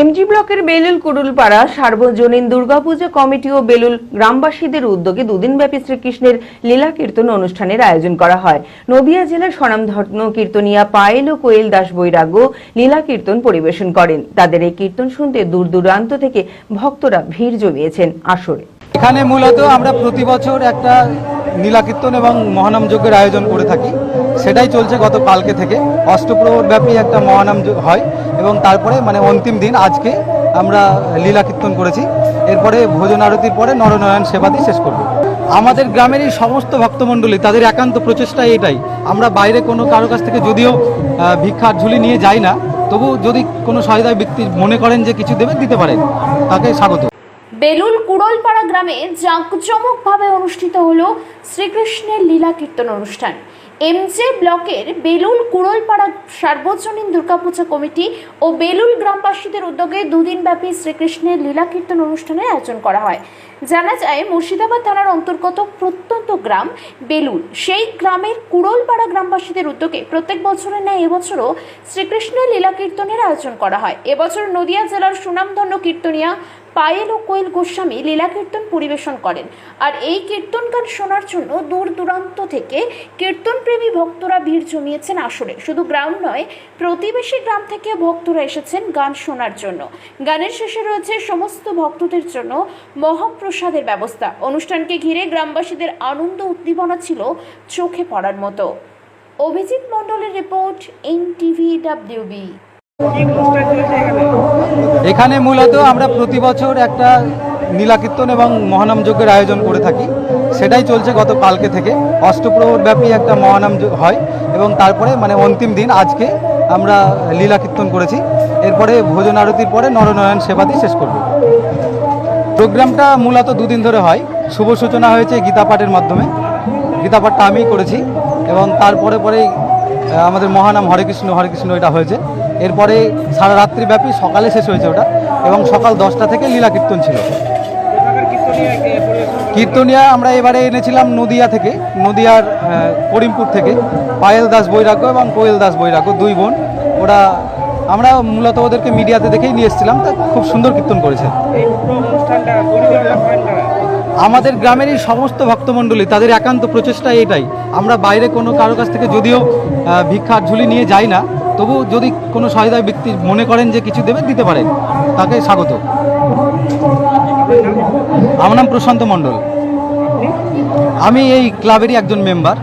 MG ব্লকের বেলুল কুড়ুলপাড়া সার্বজনীন Durga Puja committee ও বেলুল গ্রামবাসীদের উদ্যোগে দুদিনব্যাপী শ্রীকৃষ্ণের লীলা কীর্তন অনুষ্ঠানের আয়োজন করা হয়। নদিয়া জেলার স্বনামধন্য কীর্তনিয়া পায়েল ও কোয়েল দাস বৈরাগ্য লীলা কীর্তন পরিবেশন করেন। তাদের এই কীর্তন শুনতে দূর দূরান্ত থেকে ভক্তরা ভিড় জমিয়েছেন আসরে। এখানে মূলত আমরা প্রতি বছর একটা নীলাকীর্তন এবং মহানাম যজ্ঞের আয়োজন করে থাকি। সেটাই চলছে গত কালকে থেকে। অষ্টপ্রহর ব্যাপী একটা মহানাম হয় এবং তারপরে মানে অন্তিম দিন আজকে আমরা লীলা কীর্তন করেছি। এরপরে ভোজন আরতির পরে নরনারায়ণ সেবা দিয়ে শেষ করব। আমাদের গ্রামেরই সমস্ত ভক্তমণ্ডলী, তাদের একান্ত প্রচেষ্টা এটাই। আমরা বাইরে কোনো কারও কাছ থেকে যদিও ভিক্ষার ঝুলি নিয়ে যাই না, তবু যদি কোনো সহায়তা ব্যক্তি মনে করেন যে কিছু দেবে, দিতে পারেন। তাকে স্বাগত। বেলুল কুড়লপাড়া গ্রামে জাঁকজমকভাবে অনুষ্ঠিত হলো শ্রীকৃষ্ণের লীলা কীর্তন অনুষ্ঠান। এমজে ব্লকের বেলুল কুড়লপাড়া সার্বজনীন দুর্গাপূজা কমিটি ও বেলুল গ্রামবাসীদের উদ্যোগে দুদিনব্যাপী শ্রীকৃষ্ণের লীলা কীর্তন অনুষ্ঠানের আয়োজন করা হয়। জানা যায়, মুর্শিদাবাদ থানার অন্তর্গত প্রত্যন্ত গ্রাম বেলুল। সেই গ্রামের কুড়লপাড়া গ্রামবাসীদের উদ্যোগে প্রত্যেক বছরের ন্যায় এবছরও শ্রীকৃষ্ণের লীলা কীর্তনের আয়োজন করা হয়। এবছর নদিয়া জেলার সুনামধন্য কীর্তনিয়া পায়েল ও কোয়েল গোস্বামী লীলা কীর্তন পরিবেশন করেন। আর এই কীর্তন গান শোনার জন্য দূর দূরান্ত থেকে কীর্তনপ্রেমী ভক্তরা ভিড় জমিয়েছেন আসরে। শুধু গ্রাম নয়, প্রতিবেশী গ্রাম থেকে ভক্তরা এসেছেন গান শোনার জন্য। গানের শেষে রয়েছে সমস্ত ভক্তদের জন্য মহাপ্রসাদের ব্যবস্থা। অনুষ্ঠানকে ঘিরে গ্রামবাসীদের আনন্দ উদ্দীপনা ছিল চোখে পড়ার মতো। অভিজিৎ মণ্ডলের রিপোর্ট এন টিভি ডাব্লিউবি। এখানে মূলত আমরা প্রতি বছর একটা নীলাকীর্তন এবং মহানাম যজ্ঞের আয়োজন করে থাকি। সেটাই চলছে গত কালকে থেকে। অষ্টপ্রহর ব্যাপী একটা মহানাম হয় এবং তারপরে মানে অন্তিম দিন আজকে আমরা লীলা কীর্তন করেছি। এরপরে ভোজন আরতির পরে নরনারায়ণ সেবা দিয়ে শেষ করব। প্রোগ্রামটা মূলত দুদিন ধরে হয়। শুভ সূচনা হয়েছে গীতা পাঠের মাধ্যমে। গীতা পাঠটা আমিই করেছি এবং তারপরে পরেই আমাদের মহানাম হরে কৃষ্ণ হরে কৃষ্ণ এটা হয়েছে। এরপরে সারা রাত্রি ব্যাপী সকালে শেষ হয়েছে ওটা, এবং সকাল দশটা থেকে লীলা কীর্তন ছিল। কীর্তনিয়া আমরা এবারে এনেছিলাম নদিয়া থেকে, নদিয়ার করিমপুর থেকে, পায়েল দাস বৈরাগ্য এবং কোয়েল দাস বৈরাগ্য, দুই বোন। ওরা, আমরা মূলত ওদেরকে মিডিয়াতে দেখেই নিয়ে এসেছিলাম, তা খুব সুন্দর কীর্তন করেছে? আমাদের গ্রামেরই সমস্ত ভক্তমণ্ডলী, তাদের একান্ত প্রচেষ্টা এটাই। আমরা বাইরে কোনো কারও কাছ থেকে যদিও ভিক্ষার ঝুলি নিয়ে যাই না তবু যদি কোনো সহায়তা ব্যক্তি মনে করেন যে কিছু দেবে, দিতে পারেন। তাকে স্বাগত। আমার নাম প্রশান্ত মণ্ডল। আমি এই ক্লাবেরই একজন মেম্বার।